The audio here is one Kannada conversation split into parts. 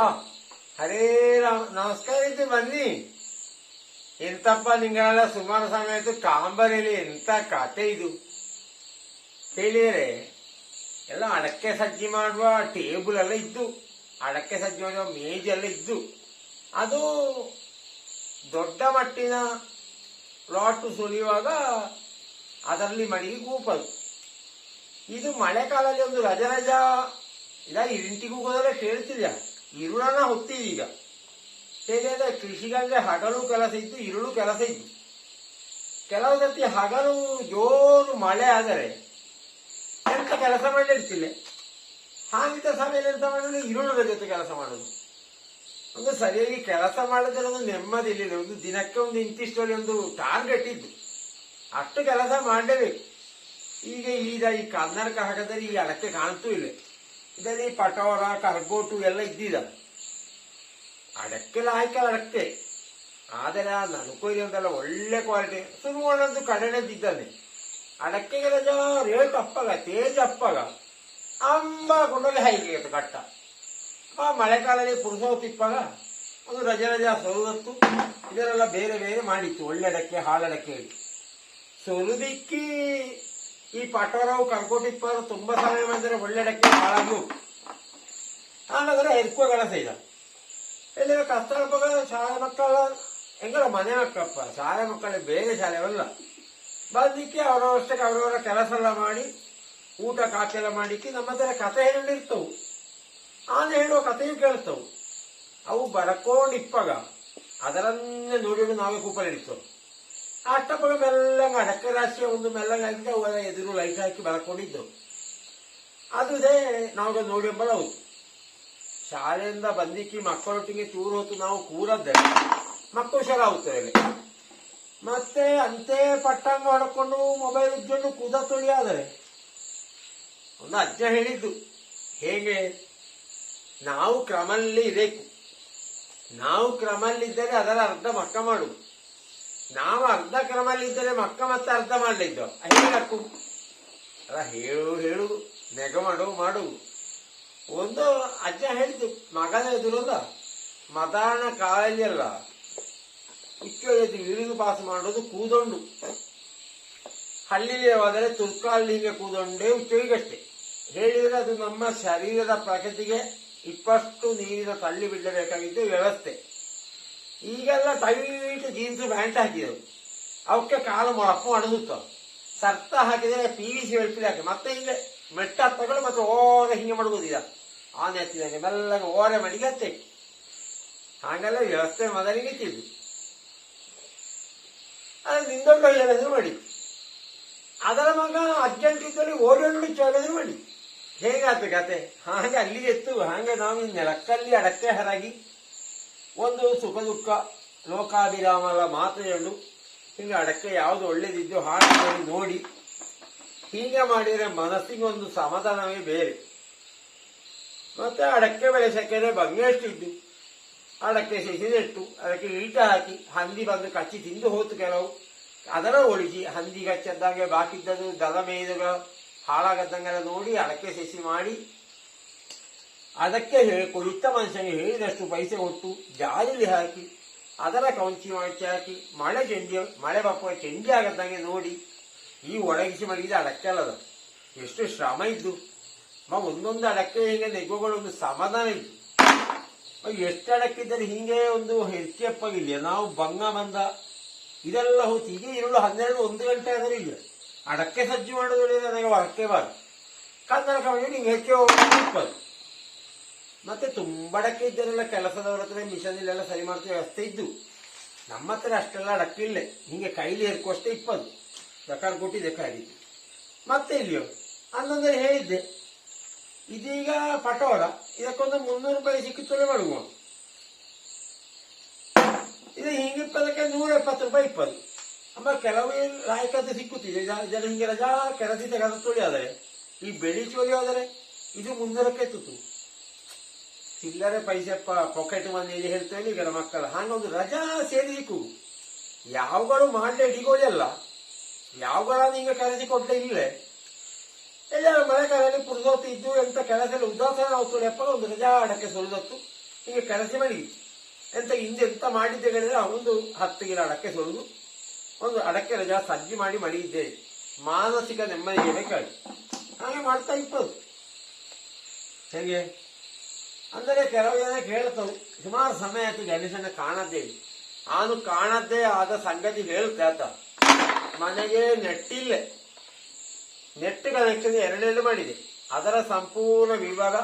ಹರೇ ರಾಮ, ನಮಸ್ಕಾರ ಇದ್ದು ಬನ್ನಿ. ಎಂತಪ್ಪ ನಿಂಗಳೆಲ್ಲ ಸುಮಾರು ಸಮಯ ಆಯ್ತು ಕಾಂಬರೇಲಿ, ಎಂತ ಕತೆ ಇದು? ಹೇಳಿದರೆ ಎಲ್ಲ ಅಡಕೆ ಸಜ್ಜಿ ಮಾಡುವ ಟೇಬಲ್ ಎಲ್ಲ ಇದ್ದು ಅಡಕೆ ಸಜ್ಜಿ ಮಾಡುವ ಮೇಜ್ ಎಲ್ಲ ಇದ್ದು, ಅದು ದೊಡ್ಡ ಮಟ್ಟಿನ ಲಾಟು ಸುರಿಯುವಾಗ ಅದರಲ್ಲಿ ಮಡಿಗೆ ಕೂಪದು. ಇದು ಮಳೆಗಾಲದಲ್ಲಿ ಒಂದು ರಜ ರಜ ಇದ ಇಂಟಿಗೂ ಹೋದರೆ ಕೇಳ್ತಿದ್ಯ ಇರುಳನ್ನ ಹೊತ್ತೀವಿ ಈಗ. ಹೇಗೆ ಕೃಷಿಗಂದ್ರೆ ಹಗಲು ಕೆಲಸ ಇದ್ದು ಇರುಳು ಕೆಲಸ ಇತ್ತು. ಕೆಲವು ಸತಿ ಹಗಲು, ಜೋರು ಮಳೆ ಆದರೆ ಎಂತ ಕೆಲಸ ಮಾಡಿರ್ತಿಲ್ಲ. ಹಾಗಿದ್ದ ಸಮಯದಲ್ಲಿ ಎಂತ ಮಾಡೋದು? ಇರುಳರ ಜೊತೆ ಕೆಲಸ ಮಾಡೋದು. ಒಂದು ಸರಿಯಾಗಿ ಕೆಲಸ ಮಾಡಿದ್ರೆ ಒಂದು ನೆಮ್ಮದಿ ಇರಲಿಲ್ಲ. ಒಂದು ದಿನಕ್ಕೆ ಒಂದು ಇಂತಿಷ್ಟರಲ್ಲಿ ಒಂದು ಟಾರ್ಗೆಟ್ ಇದ್ದು. ಅಷ್ಟು ಕೆಲಸ ಮಾಡಲೇಬೇಕು. ಈಗ ಈಗ ಈ ಕರ್ನಾಟಕ ಹಾಕಿದ್ರೆ ಈ ಅಡಕೆ ಕಾಣ್ತೂ ಇಲ್ಲ. ಇದರಲ್ಲಿ ಪಟೋರ ಕರ್ಗೋಟು ಎಲ್ಲ ಇದ್ದಿದ. ಅಡಕ್ಕೆ ಲಾಯ್ಕಲ್ಲ ಅಡಕ್ಕೆ ಆದರೆ ನನ್ಕೊಯ್ಲಿ ಒಂದೆಲ್ಲ ಒಳ್ಳೆ ಕ್ವಾಲಿಟಿ ಸುರುವಣ್ಣಂದು ಕಡೆನೇದಿದ್ದಾನೆ. ಅಡಕೆಗೆಲ್ಲ ಜಾ ರೇಟ್ ಅಪ್ಪಗ ತೇಜ್ ಅಪ್ಪಗ ಅಂಬ ಕೊಂಡಲ್ಲಿ ಹೈಗೆ ಕಟ್ಟ ಆ ಮಳೆಗಾಲದಲ್ಲಿ ಪುರುಷೋತಿಪ್ಪಾಗ ಒಂದು ರಜೆ ರಜಾ ಸೊಲದತ್ತು ಇದರೆಲ್ಲ ಬೇರೆ ಬೇರೆ ಮಾಡಿತ್ತು. ಒಳ್ಳೆ ಅಡಕ್ಕೆ ಹಾಲಡಕೆ ಹೇಳಿ ಸೊಲುದಿಕ್ಕಿ ಈ ಪಟೋರವು ಕರ್ಕೋಟಿಪ್ಪರು ತುಂಬಾ ಸಮಯ ಬಂದರೆ ಒಳ್ಳೆ ಅಡಕೆ ಹಾಳಾಗಿ ಹಾಗಾದ್ರೆ ಎರ್ಕೋ ಕೆಲಸ ಇಲ್ಲ ಇಲ್ಲಿ ಕಷ್ಟ ಶಾಲೆ ಮಕ್ಕಳ ಎಂಗಳ ಮನೆ ಮಕ್ಕಳಪ್ಪ ಶಾಲೆ ಮಕ್ಕಳ ಬೇರೆ ಶಾಲೆವಲ್ಲ ಬಂದಿಕ್ಕೆ ಅವರವಷ್ಟಕ್ಕೆ ಅವರವರ ಕೆಲಸ ಎಲ್ಲ ಮಾಡಿ ಊಟ ಕಾಫಿ ಎಲ್ಲ ಮಾಡಿಕ್ಕೆ ನಮ್ಮ ಹತ್ರ ಕಥೆ ಹೇಳಿರ್ತವು ಆನೆ ಹೇಳುವ ಕಥೆಯು ಕೇಳ್ತವು ಅವು ಬರಕೊಂಡಿಪ್ಪಾಗ ಅದರನ್ನೇ ನೋಡಿಕೊಂಡು ನಾವೇ ಕೂಪಲಿಡ್ತವು ಅಷ್ಟಪ್ಪಗ ಮೆಲ್ಲಂಗ ಅಡಕೆ ರಾಶಿಯ ಒಂದು ಮೆಲ್ಲಂಗ ಅವರ ಎದುರು ಲೈಟ್ ಹಾಕಿ ಬರಕೊಂಡಿದ್ದವು ಅದುದೇ ನಾವು ನೋಡಿ ಹೌದು ಶಾಲೆಯಿಂದ ಬಂದಿಕ್ಕಿ ಮಕ್ಕಳೊಟ್ಟಿಗೆ ಚೂರು ಹೊತ್ತು ನಾವು ಕೂರದ್ದೆ. ಮಕ್ಕಳು ಹುಷಾರಾಗುತ್ತದೆ ಮತ್ತೆ ಅಂತೆ ಪಟ್ಟಂಗ ಹೊಡ್ಕೊಂಡು ಮೊಬೈಲ್ ಉಜ್ಜೊಂಡು ಕೂದ ತೊಳಿಯಾದರೆ. ಒಂದು ಅಜ್ಜ ಹೇಳಿದ್ದು, ಹೇಗೆ? ನಾವು ಕ್ರಮಲ್ಲಿ ಇರಬೇಕು. ನಾವು ಕ್ರಮಲ್ಲಿದ್ದರೆ ಅದರ ಅರ್ಧ ಮಕ್ಕ ಮಾಡು. ನಾವು ಅರ್ಧ ಕ್ರಮಲ್ಲಿದ್ದರೆ ಮಕ್ಕ ಮತ್ತೆ ಅರ್ಧ ಮಾಡಲಿದ್ದು. ಹೇಳಕ್ಕು ಅಲ್ಲ, ಹೇಳು ಹೇಳು, ನೆಗ ಮಾಡು ಮಾಡು. ಒಂದು ಅಜ್ಜ ಹೇಳಿದ್ದು ಮಗನ ಎದುರಲ್ಲ ಮದಾನ ಕಾಲಲ್ಲ ಇಕ್ಕಿ ಇಳಿದು ಪಾಸ್ ಮಾಡೋದು ಕೂದೊಂಡು. ಹಳ್ಳಿಗೆ ಹೋದರೆ ತುರ್ಕಾಲಿಗೆ ಕೂದೊಂಡೇ ಉಚ್ಚೊಯ್ಗಷ್ಟೇ ಹೇಳಿದರೆ ಅದು ನಮ್ಮ ಶರೀರದ ಪ್ರಕೃತಿಗೆ ಇಪ್ಪಷ್ಟು ನೀರಿನ ತಳ್ಳಿ ಬಿಡಬೇಕಾಗಿದ್ದು ವ್ಯವಸ್ಥೆ. ಈಗೆಲ್ಲ ಟೈಟ್ ಜೀನ್ಸ್ ಪ್ಯಾಂಟ್ ಹಾಕಿದ್ರು. ಅವಕ್ಕೆ ಕಾಲು ಮೊಳಪ್ಪು ಅಣಗುತ್ತವ ಸರ್ತ ಹಾಕಿದರೆ ಪಿ ವಿ ಸಿ ಬೆಳ್ಪಿಲಿ ಹಾಕಿ. ಮತ್ತೆ ಹಿಂಗೆ ಮೆಟ್ಟ ತಗೊಳ್ಳು ಮತ್ತೆ ಓರೆ ಹಿಂಗೆ ಮಾಡುವುದಿಲ್ಲ ಆನೆ ಹತ್ತಿದಂಗೆ ಮೆಲ್ಲಗೆ ಓರೆ ಮಡಿಗೆ ಹತ್ತೆ ಹಾಗೆಲ್ಲ ವ್ಯವಸ್ಥೆ ಮೊದಲಿಗೆ ತಿದ್ದು ಅದು ನಿಂದೊಂದು ಹೇಳಿದ್ರು ಮಾಡಿ. ಅದರ ಮಗ ಅರ್ಜೆಂಟ್ ಇದ್ದಲ್ಲಿ ಓಡೋಡಿ ಚೋಲಿದ್ರು ಮಾಡಿ. ಹೇಗಾಯ್ತು ಕತೆ? ಹಾಗೆ ಅಲ್ಲಿಗೆ ಎತ್ತು, ಹಾಗೆ ನಾವು ನೆಲಕ್ಕಲ್ಲಿ ಅಡಕೆ ಹರಗಿ ಒಂದು ಸುಖ ದುಃಖ ಲೋಕಾಭಿರಾಮ ಎಲ್ಲ ಮಾತುಕೊಂಡು ಹಿಂಗೆ ಅಡಕ್ಕೆ ಯಾವುದು ಒಳ್ಳೇದಿದ್ದು ಹಾಡು ಮಾಡಿ ನೋಡಿ. ಹೀಗೆ ಮಾಡಿದರೆ ಮನಸ್ಸಿಗೆ ಒಂದು ಸಮಾಧಾನವೇ ಬೇರೆ. ಮತ್ತೆ ಅಡಕೆ ಬೆಳೆಸಕ್ಕೆ ಬಂಗೆಷ್ಟಿದ್ದು. ಅಡಕೆ ಸೆಸಿದೆಟ್ಟು, ಅದಕ್ಕೆ ಈಟ ಹಾಕಿ ಹಂದಿ ಬಂದು ಕಚ್ಚಿ ತಿಂದು ಹೋತು ಕೆಲವು. ಅದರ ಒಳಿಸಿ ಹಂದಿ ಕಚ್ಚದ್ದಂಗೆ ಬಾಕಿದ್ದದು ದದ ಮೇಯ್ದುಗಳು ಹಾಳಾಗದ್ದಂಗೆಲ್ಲ ನೋಡಿ ಅಡಕೆ ಸಸಿ ಮಾಡಿ ಅದಕ್ಕೆ ಹೇಳಿಕೊ ಕುಳಿತ ಮನುಷ್ಯನಿಗೆ ಹೇಳಿದಷ್ಟು ಪೈಸೆ ಕೊಟ್ಟು ಜಾಲಿಲಿ ಹಾಕಿ, ಅದರ ಕೌಂಚಿ ಮಾಡಿ ಹಾಕಿ, ಮಳೆ ಚೆಂಡಿ, ಮಳೆ ಬಪ್ಪ ಚೆಂಡಿ ಆಗದಂಗೆ ನೋಡಿ, ಈ ಒಣಗಿಸಿ ಮಡಗಿದ ಅಡಕೆ ಅಲ್ಲದ. ಎಷ್ಟು ಶ್ರಮ ಇದ್ದು. ಮ, ಒಂದೊಂದು ಅಡಕ್ಕೆ ಹೀಗೆ ಒಂದು ಸಮಾಧಾನ ಇತ್ತು ಎಷ್ಟು ಅಡಕ್ಕಿದ್ದರೆ ಹಿಂಗೆ ಒಂದು ಹೆಚ್ಚಪ್ಪಗಿಲ್ಲ ನಾವು ಬಂಗ ಬಂದ ಇದೆಲ್ಲ ಹೋತು ಈಗ ಇರುಳು ಹನ್ನೆರಡು, ಒಂದು ಗಂಟೆ ಆದರೆ ಇಲ್ಲ. ಅಡಕ್ಕೆ ಸಜ್ಜು ಮಾಡೋದು ನನಗೆ ಅಡಕ್ಕೆ ಬಾರ ಕನ್ನಡ ಕಮ್ಮಿ ಹಿಂಗೆ ಹೆಚ್ಚು ಇಪ್ಪತ್ತು ಮತ್ತೆ ತುಂಬ ಅಡಕೆ ಇದ್ದರೆಲ್ಲ ಕೆಲಸದವ್ರ ಹತ್ರ ಮಿಷನ್ ಸರಿ ಮಾಡ್ತೀವಿ ವ್ಯವಸ್ಥೆ ಇದ್ದು. ನಮ್ಮ ಹತ್ರ ಅಷ್ಟೆಲ್ಲ ಅಡಕೆ ಇಲ್ಲ. ಹಿಂಗೆ ಕೈಲಿ ಏರ್ಕೋಷ್ಟೇ ಇಪ್ಪದು ದಕಾರ ಕೊಟ್ಟಿದ್ದೆ ಕಾಡಿದ್ದು ಮತ್ತೆ ಇಲ್ಲಿಯೋ. ಅನ್ನೊಂದ್ರೆ ಹೇಳಿದ್ದೆ. ಇದೀಗ ಪಟೋರ, ಇದಕ್ಕೊಂದು ಮುನ್ನೂರು ರೂಪಾಯಿ ಸಿಕ್ಕಿತ್ತೊಳೆ ಮಾಡುವ. ಇದು ಹಿಂಗಿಪ್ಪದಕ್ಕೆ ನೂರ ಎಪ್ಪತ್ತು ರೂಪಾಯಿ ಇಪ್ಪದು ಅಮ್ಮ, ಕೆಲವು ಲಾಯಕತೆ ಸಿಕ್ಕುತ್ತಿದೆ ಜನ ಹಿಂಗೆ ರಜಾ ಕೆಲಸ ತೊಳಿ ಆದರೆ ಈ ಬೆಳಿ ಚೋಲಿ ಹೋದರೆ ಇದು ಮುನ್ನೂರಕ್ಕೆ ತುತ್ತು ಚಿಲ್ಲರೆ ಪೈಸೆ ಪಾಕೆಟ್ ಮನೆಯಲ್ಲಿ ಹೇಳ್ತೇವೆ ಈಗ ಮಕ್ಕಳ. ಹಾಗೊಂದು ರಜಾ ಸೇರಿಸಿಕು ಯಾವಗಳು ಮಾಡಲೇ ಹಿಡಿಗೋದಲ್ಲ. ಯಾವಗಳನ್ನ ಈಗ ಕರೆಸಿ ಕೊಟ್ಟೆ ಇಲ್ಲೇ. ಎಲ್ಲ ಮಳೆಗಾಲದಲ್ಲಿ ಪುರುಸೋತು ಇದ್ದು ಎಂತ ಕೆಲಸದಲ್ಲಿ ಉದಾಸನ ಆಗ್ತದೆ ಎಪ್ಪ ಒಂದು ರಜಾ ಅಡಕ್ಕೆ ಸುರಿದತ್ತು. ಈಗ ಕೆಲಸ ಮಾಡಿ. ಎಂತ ಹಿಂದೆ ಎಂತ ಮಾಡಿದ್ದೆ ಹೇಳಿದ್ರೆ ಒಂದು ಹತ್ತು ಗಿಡ ಅಡಕ್ಕೆ ಸುರಿದು. ಒಂದು ಅಡಕೆ ರಜಾ ಸಜ್ಜಿ ಮಾಡಿ ಮಡಿಯಿದ್ದೆ. ಮಾನಸಿಕ ನೆಮ್ಮದಿಗೆ ಬೇಕಾಗಿ ಹಾಗೆ ಮಾಡ್ತಾ ಇತ್ತು. ಹೇಗೆ? ಅಂದರೆ ಕೆಲವು ಜನ ಕೇಳ್ತವು, ಸುಮಾರು ಸಮಯ ಆಯ್ತು ಗಣೇಶನ ಕಾಣದ್ದೇವೆ ಅವನು ಕಾಣದ್ದೇ ಆದ ಸಂಗತಿ ಹೇಳುತ್ತೆ ಆತ. ಮನೆಗೆ ನೆಟ್ಟಿಲ್ಲ. ನೆಟ್ ಕನೆಕ್ಷನ್ ಎರಡೆರಡು ಮಾಡಿದೆ. ಅದರ ಸಂಪೂರ್ಣ ವಿವರ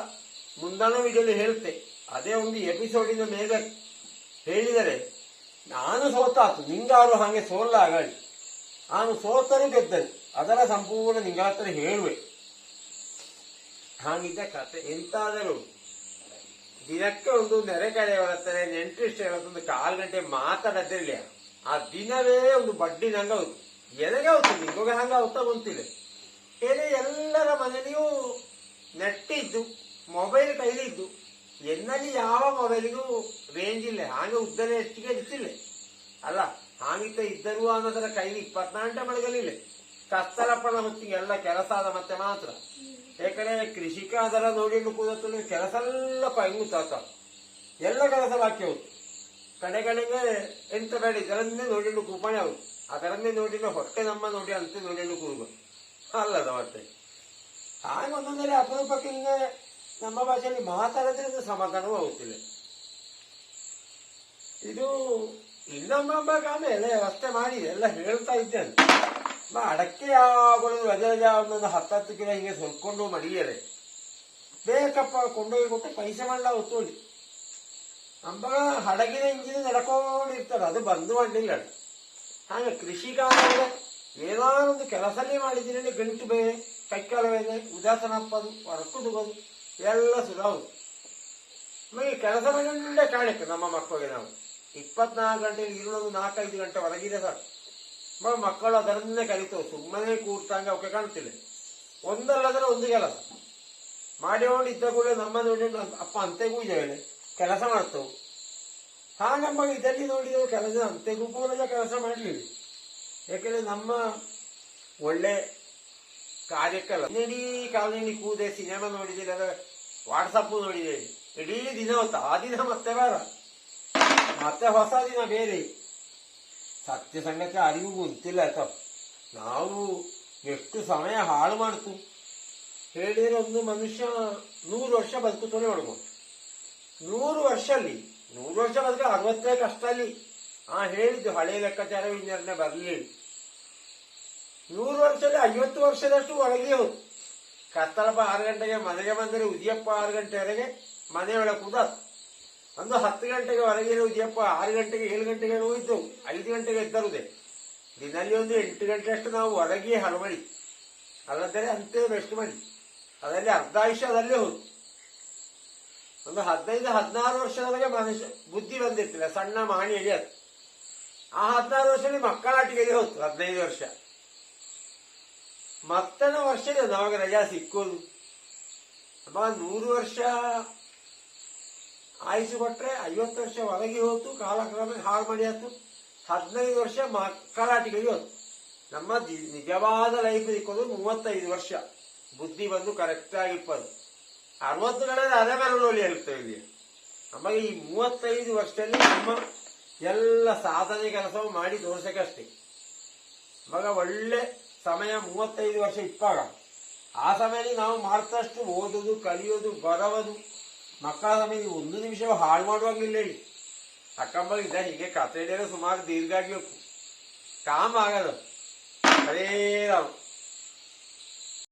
ಮುಂದಾನ ವಿಡಿಯೋಲಿ ಹೇಳುತ್ತೆ. ಅದೇ ಒಂದು ಎಪಿಸೋಡಿನ ಮೇಲೆ ಹೇಳಿದರೆ, ನಾನು ಸೋತಾತು, ನಿಂಗಾರು ಹಾಗೆ ಸೋಲ್ಲ ಆಗಲಿ ನಾನು ಸೋತರು ಗೆದ್ದರು ಅದರ ಸಂಪೂರ್ಣ ನಿಂಗಾತ್ರ ಹೇಳುವೆ. ಹಾಗಿದ್ದ ಕತೆ ಎಂತಾದರೂ. ದಿನಕ್ಕೆ ಒಂದು ನೆರೆ ಕಡೆಯವರ ಹತ್ರ ನೆಂಟ್ರಿಸ್ಟ್ ಒಂದು ಕಾಲು ಗಂಟೆ ಮಾತಾಡದಿರ್ಲಿ ಆ ದಿನವೇ ಒಂದು ಬಡ್ಡಿ ನಂಗ ಹೌದು ಎನಗೆ ಹೌದು ನಿಮಗೆ ಹಂಗ ಹೌದ ಗೊತ್ತಿಲ್ಲ ಏನೇ ಎಲ್ಲರ ಮನೆಯೂ ನೆಟ್ಟಿದ್ದು ಮೊಬೈಲ್ ಕೈಲಿದ್ದು ಎನ್ನಲ್ಲಿ ಯಾವ ಮೊಬೈಲಿಗೂ ರೇಂಜ್ ಇಲ್ಲ. ಹಾಗೆ ಉದ್ದನೆ ಹೆಚ್ಚಿಗೆ ಇರ್ತಿಲ್ಲ. ಅಲ್ಲ ಹಾಗಿತ್ತ ಇದ್ದರೂ ಅನ್ನೋದರ ಕೈಲಿ ಇಪ್ಪತ್ನಾಲ್ಕು ಮಳೆಗಲಿಲ್ಲ ಕಸ್ತರಪ್ಪನ ಹೊತ್ತಿಗೆ ಎಲ್ಲ ಕೆಲಸ ಆದ ಮತ್ತೆ ಮಾತ್ರ. ಯಾಕಂದ್ರೆ ಕೃಷಿಕ ಅದರ ನೋಡಿ ಕೂದತ್ತು ಕೆಲಸ ಎಲ್ಲ ಪಂಗುತ್ತಾತ ಎಲ್ಲ ಕೆಲಸ ಬಾಕಿ ಹೌದು ಕಡೆ ಕಡೆಗೆ ಎಂತ ಬೇಡ, ಇದರನ್ನೇ ನೋಡಿಲು ಕೂಪಣೆ ಹೌದು ಅದರನ್ನೇ ನೋಡಿಲ್ಲ ಹೊಟ್ಟೆ ನಮ್ಮ ನೋಡಿ ಅಂತ ನೋಡಿಲು ಕೂರ್ಬ ಅಲ್ಲದ ಮತ್ತೆ. ಹಾಗೆ ಒಂದೊಂದರೆ ಅಪರೂಪಕ್ಕೆ ಹಿಂಗೆ ನಮ್ಮ ಭಾಷೆಯಲ್ಲಿ ಮಾತಾಡೋದ್ರಿಂದ ಸಮಾಧಾನವೂ ಆಗುತ್ತಿಲ್ಲ. ಇದು ಇನ್ನೊಬ್ಬ ಆಮೇಲೆ ವ್ಯವಸ್ಥೆ ಮಾಡಿ ಎಲ್ಲ ಹೇಳ್ತಾ ಇದ್ದೇನೆ. ಬಾ ಅಡಕೆ ಯಾವಾಗಲೂ ರಜೆ ಒಂದೊಂದು ಹತ್ತತ್ತು ಕಿಲೋ ಹಿಂಗೆ ಸ್ವಲ್ಕೊಂಡು ಮಡಿಯದೆ. ಬೇಕಪ್ಪ, ಕೊಂಡೋಗಿ ಕೊಟ್ಟು ಪೈಸೆ ಮಾಡಲ ಒತ್ತೋಳಿ ಅಂಬ, ಹಡಗಿನ ಇಂಜಿನ್ ನಡ್ಕೊಂಡಿರ್ತಾರೆ, ಅದು ಬಂದು ಮಾಡಿಲ್ಲ ಹಾಗೆ ಕೃಷಿಗಾರರ ಒಂದು ಕೆಲಸನೇ ಮಾಡಿದ್ರೆ ಗಂಟು ಬೇರೆ, ಕೈಕಾಲು ಬೇರೆ, ಉದಾಸನ ಹಪ್ಪದು ಹೊರಕುದುಗೋದು ಎಲ್ಲ ಸುಧಾವು ನಮಗೆ ಕೆಲಸ ಗಂಟೆ ಕಾಣಕ್ಕೆ ನಮ್ಮ ಮಕ್ಕಳಿಗೆ ನಾವು. ಇಪ್ಪತ್ನಾಲ್ಕು ಗಂಟೆ ಇರೋದು ನಾಲ್ಕೈದು ಗಂಟೆ ಹೊರಗಿದೆ ಸಾಕು. ಮಕ್ಕಳು ಅದರನ್ನೇ ಕಲಿತವು ಸುಮ್ಮನೆ ಕೂರ್ತಂಗೆ ಅವಕ್ಕೆ ಕಾಣ್ತಿಲ್ಲ. ಒಂದಲ್ಲದ್ರೆ ಒಂದು ಕೆಲಸ. ಮಾಡಿಕೊಂಡು ಇದ್ದ ಕೂಡ ನಮ್ಮ ನೋಡಿ ಅಪ್ಪ ಅಂತೆಗೂ ಇದ್ದೇವೆ ಕೆಲಸ ಮಾಡ್ತವು. ಹಾಗಮ್ಮ ಇದರಲ್ಲಿ ನೋಡಿದ ಕೆಲಸ ಅಂತೆಗೂ ಕೂಡ ಕೆಲಸ ಮಾಡಲಿಲ್ಲ. ಯಾಕೆಂದ್ರೆ ನಮ್ಮ ಒಳ್ಳೆ ಕಾರ್ಯಕ್ರಮ. ಇಡೀ ಕಾಲದಲ್ಲಿ ಕೂದೆ ಸಿನಿಮಾ ನೋಡಿದಿಲ್ಲ ವಾಟ್ಸಪ್ಪು ನೋಡಿದೆ ಇಡೀ ದಿನ ಹೊತ್ತ, ಆ ದಿನ ಮತ್ತೆ ಬೇಡ. ಮತ್ತೆ ಹೊಸ ದಿನ ಬೇರೆ. ಸತ್ಯ ಸಂಗತಿ ಅರಿವು ಗೊತ್ತಿಲ್ಲ ಆಯ್ತಾ ನಾವು ಎಷ್ಟು ಸಮಯ ಹಾಳು ಮಾಡ್ತು? ಹೇಳಿದ್ರೆ ಒಂದು ಮನುಷ್ಯ ನೂರು ವರ್ಷ ಬದುಕುತ್ತಾನೆ ನೋಡ್ಬೋದು ನೂರು ವರ್ಷ ಅಲ್ಲಿ ನೂರು ವರ್ಷ ಬದುಕ ಅರವತ್ತೇ ಕಷ್ಟ ಅಲ್ಲಿ ಆ ಹೇಳಿದ್ದು ಹಳೆ ಲೆಕ್ಕಾಚಾರ ವಿಜ್ಞಾನ ಬರಲಿ. ನೂರು ವರ್ಷದಲ್ಲಿ ಐವತ್ತು ವರ್ಷದಷ್ಟು ಒಳಗೆ ಹೋಯ್ತು ಕತ್ತಲಪ್ಪ ಆರು ಗಂಟೆಗೆ ಮನೆಗೆ ಬಂದರೆ, ಉದಿಯಪ್ಪ ಆರು ಗಂಟೆವರೆಗೆ ಮನೆಯೊಳಗೆ ಕೂದ. ಒಂದು ಹತ್ತು ಗಂಟೆಗೆ ಹೊರಗೆ ಇರುವುದಪ್ಪ ಆರು ಗಂಟೆಗೆ, ಏಳು ಗಂಟೆಗೆ ಹೋಯಿತು. ಐದು ಗಂಟೆಗೆ ಎದ್ದರುದೆ. ದಿನಲ್ಲಿ ಒಂದು ಎಂಟು ಗಂಟೆಯಷ್ಟು ನಾವು ಹೊರಗೆ ಹಲವಳಿ ಅಲ್ಲದರೆ ಅಂತೆ ರೆಸ್ಟ್ ಮಾಡಿ ಅದರಲ್ಲಿ ಅರ್ಧ ಆಯುಷ್ಯ ಅದಲ್ಲೇ ಹೋಯ್ತು ಒಂದು ಹದಿನೈದು, ಹದಿನಾರು ವರ್ಷದೊಳಗೆ ಮನುಷ್ಯ ಬುದ್ಧಿ ಬಂದಿರ್ತಿಲ್ಲ, ಸಣ್ಣ ಮಾಣಿ ಅದು. ಆ ಹದಿನಾರು ವರ್ಷದಲ್ಲಿ ಮಕ್ಕಳಾಟಿಗೆ ಹೋಯ್ತು ಹದಿನೈದು ವರ್ಷ. ಮತ್ತನ ವರ್ಷದ ನಮಗೆ ರಜಾ ಸಿಕ್ಕೋದು? ಅಮ್ಮ ನೂರು ವರ್ಷ ಆಯುಷು ಕೊಟ್ರೆ ಐವತ್ತು ವರ್ಷ ಹೊರಗೆ ಹೋತು ಕಾಲಕ್ರಮ ಹಾಳು ಮಾಡಿ ಆಯ್ತು. ಹದಿನೈದು ವರ್ಷ ಮಕ್ಕಳಾಟಿಗೆ ಹೋಯ್ತು. ನಮ್ಮ ನಿಜವಾದ ಲೈಫ್ ಇಕ್ಕೋದು ಮೂವತ್ತೈದು ವರ್ಷ. ಬುದ್ಧಿ ಬಂದು ಕರೆಕ್ಟ್ ಆಗಿಪ್ಪದು ಅರವತ್ತುಗಳಲ್ಲಿ ಅದೇ ಮರಳೋಲಿ ಹೇಳ್ತೇವೆ ಇಲ್ಲಿ ನಮಗೆ ಈ ಮೂವತ್ತೈದು ವರ್ಷದಲ್ಲಿ ನಮ್ಮ ಎಲ್ಲ ಸಾಧನೆ ಕೆಲಸವು ಮಾಡಿ ತೋರಿಸೋಕ್ಕಷ್ಟೇ ಮಗ ಒಳ್ಳೆ ಸಮಯ ಮೂವತ್ತೈದು ವರ್ಷ ಇಪ್ಪಾಗ. ಆ ಸಮಯದಲ್ಲಿ ನಾವು ಮಾಡ್ತಷ್ಟು ಓದೋದು, ಕಲಿಯೋದು, ಬರವುದು ಮಕ್ಕಳ ಸಮಯ ಒಂದು ನಿಮಿಷ ಹಾಳು ಮಾಡುವಾಗಿಲ್ಲ ಹೇಳಿ ಅಕ್ಕಂಬ ಇದ್ದ ಹೀಗೆ ಕಥೆ ಹೇಳಿದ್ರೆ ಸುಮಾರು ದೀರ್ಘ ಆಗಿ ಕಾಮ ಆಗದು ಅದೇ ರಾಮ್